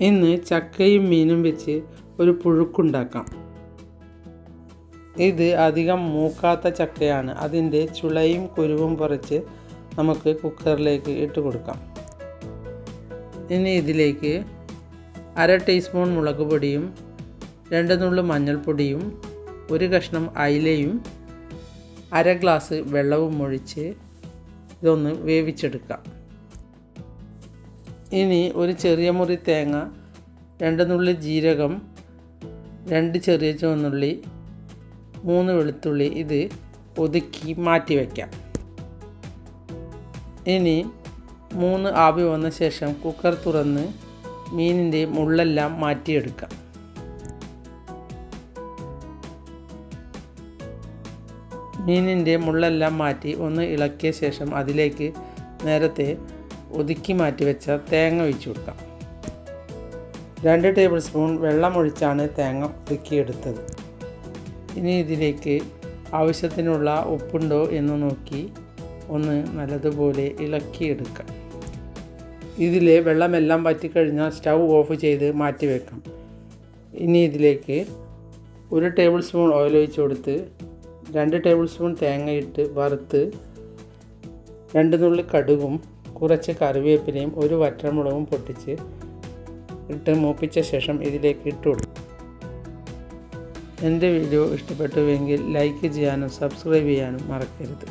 ഇന്ന് ചക്കയും മീനും വെച്ച് ഒരു പുഴുക്കുണ്ടാക്കാം. ഇത് അധികം മൂക്കാത്ത ചക്കയാണ്. അതിന്റെ ചുളയും കുരുവും പറിച്ച് നമുക്ക് കുക്കറിലേക്ക് ഇട്ട് കൊടുക്കാം. ഇനി ഇതിലേക്ക് അര ടീസ്പൂൺ മുളക് പൊടിയും രണ്ട് നുള്ളു മഞ്ഞൾപ്പൊടിയും ഒരു കഷ്ണം അയിലയും അര ഗ്ലാസ് വെള്ളവും ഒഴിച്ച് ഇതൊന്ന് വേവിച്ചെടുക്കാം. ഇനി ഒരു ചെറിയ മുറി തേങ്ങ രണ്ട് നുള്ളി ജീരകം രണ്ട് ചെറിയ ചുവന്നുള്ളി മൂന്ന് വെളുത്തുള്ളി ഇത് ഒതുക്കി മാറ്റി വയ്ക്കാം ഇനി മൂന്ന് ആവി വന്ന ശേഷം കുക്കർ തുറന്ന് മീനിന്റെ മുള്ളെല്ലാം മാറ്റിയെടുക്കാം. മീനിന്റെ മുള്ളെല്ലാം മാറ്റി ഒന്ന് ഇളക്കിയ ശേഷം അതിലേക്ക് നേരത്തെ ഒതുക്കി മാറ്റി വെച്ച തേങ്ങ ഒഴിച്ചു കൊടുക്കാം. രണ്ട് ടേബിൾ സ്പൂൺ വെള്ളമൊഴിച്ചാണ് തേങ്ങ ഒതുക്കിയെടുത്തത്. ഇനി ഇതിലേക്ക് ആവശ്യത്തിനുള്ള ഉപ്പുണ്ടോ എന്ന് നോക്കി ഒന്ന് നല്ലതുപോലെ ഇളക്കിയെടുക്കാം. ഇതിലെ വെള്ളമെല്ലാം വറ്റിക്കഴിഞ്ഞാൽ സ്റ്റൗ ഓഫ് ചെയ്ത് മാറ്റി വെക്കാം. ഇനി ഇതിലേക്ക് ഒരു ടേബിൾ സ്പൂൺ ഓയിൽ ഒഴിച്ച് കൊടുത്ത് രണ്ട് ടേബിൾ സ്പൂൺ തേങ്ങയിട്ട് വറുത്ത് രണ്ട് നുള്ളി കടുകും കുറച്ച് കറിവേപ്പിലയും ഒരു വറ്റമുളകും പൊട്ടിച്ച് ഇട്ട് മൂപ്പിച്ച ശേഷം ഇതിലേക്ക് ഇട്ട് കൊടുക്കും. എന്റെ വീഡിയോ ഇഷ്ടപ്പെട്ടുവെങ്കിൽ ലൈക്ക് ചെയ്യാനും സബ്സ്ക്രൈബ് ചെയ്യാനും മറക്കരുത്.